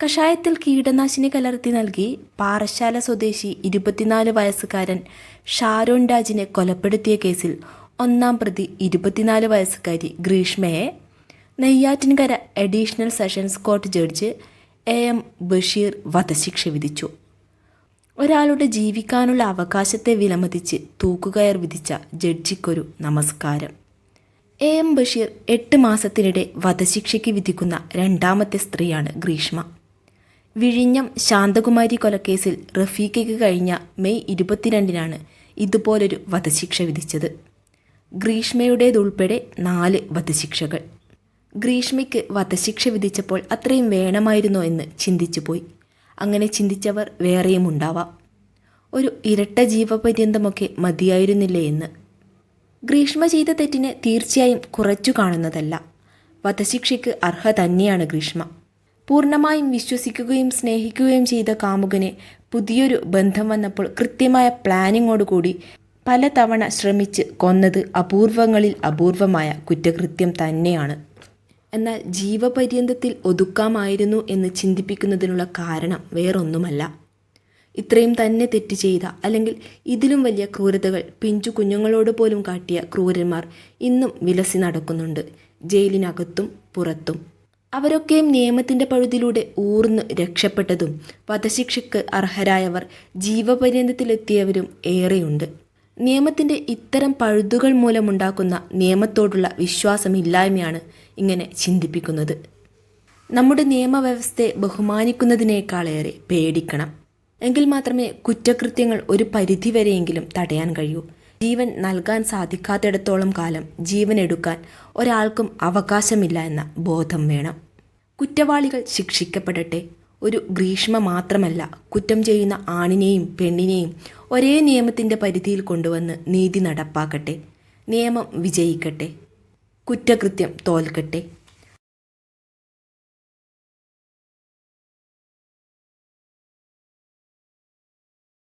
കഷായത്തിൽ കീടനാശിനി കലർത്തി നൽകി പാറശാല സ്വദേശി ഇരുപത്തിനാല് വയസ്സുകാരൻ ഷാരോൺ രാജിനെ കൊലപ്പെടുത്തിയ കേസിൽ ഒന്നാം പ്രതി ഇരുപത്തിനാല് വയസ്സുകാരി ഗ്രീഷ്മയെ Neyyattinkara additional sessions court judge A M Basheer വധശിക്ഷ വിധിച്ചു. ഒരാളുടെ ജീവിക്കാനുള്ള അവകാശത്തെ വിലമതിച്ച് തൂക്കുകയർ വിധിച്ച ജഡ്ജിക്കൊരു നമസ്കാരം. എ എം ബഷീർ എട്ട് മാസത്തിനിടെ വധശിക്ഷയ്ക്ക് വിധിക്കുന്ന രണ്ടാമത്തെ സ്ത്രീയാണ് ഗ്രീഷ്മ. വിഴിഞ്ഞം ശാന്തകുമാരി കൊലക്കേസിൽ റഫീഖയ്ക്ക് കഴിഞ്ഞ മെയ് ഇരുപത്തിരണ്ടിനാണ് ഇതുപോലൊരു വധശിക്ഷ വിധിച്ചത്. ഗ്രീഷ്മയുടേതുൾപ്പെടെ നാല് വധശിക്ഷകൾ. ഗ്രീഷ്മയ്ക്ക് വധശിക്ഷ വിധിച്ചപ്പോൾ അത്രയും വേണമായിരുന്നോ എന്ന് ചിന്തിച്ചുപോയി. അങ്ങനെ ചിന്തിച്ചവർ വേറെയും ഉണ്ടാവാം. ഒരു ഇരട്ട ജീവപര്യന്തമൊക്കെ മതിയായിരുന്നില്ലേ എന്ന്. ഗ്രീഷ്മ ചെയ്ത തെറ്റിന് തീർച്ചയായും കുറച്ചു കാണുന്നതല്ല. വധശിക്ഷയ്ക്ക് അർഹ തന്നെയാണ് ഗ്രീഷ്മ. പൂർണമായും വിശ്വസിക്കുകയും സ്നേഹിക്കുകയും ചെയ്ത കാമുകനെ പുതിയൊരു ബന്ധം വന്നപ്പോൾ കൃത്യമായ പ്ലാനിങ്ങോടുകൂടി പലതവണ ശ്രമിച്ച് കൊന്നത് അപൂർവങ്ങളിൽ അപൂർവമായ കുറ്റകൃത്യം തന്നെയാണ്. എന്നാൽ ജീവപര്യന്തത്തിൽ ഒതുക്കാമായിരുന്നു എന്ന് ചിന്തിപ്പിക്കുന്നതിനുള്ള കാരണം വേറൊന്നുമല്ല. ഇത്രയും തന്നെ തെറ്റ് ചെയ്ത അല്ലെങ്കിൽ ഇതിലും വലിയ ക്രൂരതകൾ പിഞ്ചു കുഞ്ഞുങ്ങളോട് പോലും കാട്ടിയ ക്രൂരന്മാർ ഇന്നും വിലസി നടക്കുന്നുണ്ട്. ജയിലിനകത്തും പുറത്തും. അവരൊക്കെയും നിയമത്തിന്റെ പഴുതിലൂടെ ഊർന്ന് രക്ഷപ്പെട്ടതും വധശിക്ഷയ്ക്ക് അർഹരായവർ ജീവപര്യന്തത്തിലെത്തിയവരും ഏറെയുണ്ട്. നിയമത്തിന്റെ ഇത്തരം പഴുതുകൾ മൂലമുണ്ടാക്കുന്ന നിയമത്തോടുള്ള വിശ്വാസമില്ലായ്മയാണ് ഇങ്ങനെ ചിന്തിപ്പിക്കുന്നത്. നമ്മുടെ നിയമവ്യവസ്ഥയെ ബഹുമാനിക്കുന്നതിനേക്കാളേറെ പേടിക്കണം. എങ്കിൽ മാത്രമേ കുറ്റകൃത്യങ്ങൾ ഒരു പരിധിവരെയെങ്കിലും തടയാൻ കഴിയൂ. ജീവൻ നൽകാൻ സാധിക്കാത്തിടത്തോളം കാലം ജീവൻ എടുക്കാൻ ഒരാൾക്കും അവകാശമില്ല എന്ന ബോധം വേണം. കുറ്റവാളികൾ ശിക്ഷിക്കപ്പെടട്ടെ. ഒരു ഗ്രീഷ്മ മാത്രമല്ല കുറ്റം ചെയ്യുന്ന ആണിനെയും പെണ്ണിനെയും ഒരേ നിയമത്തിന്റെ പരിധിയിൽ കൊണ്ടുവന്ന് നീതി നടപ്പാക്കട്ടെ. നിയമം വിജയിക്കട്ടെ. കുറ്റകൃത്യം തോൽക്കട്ടെ.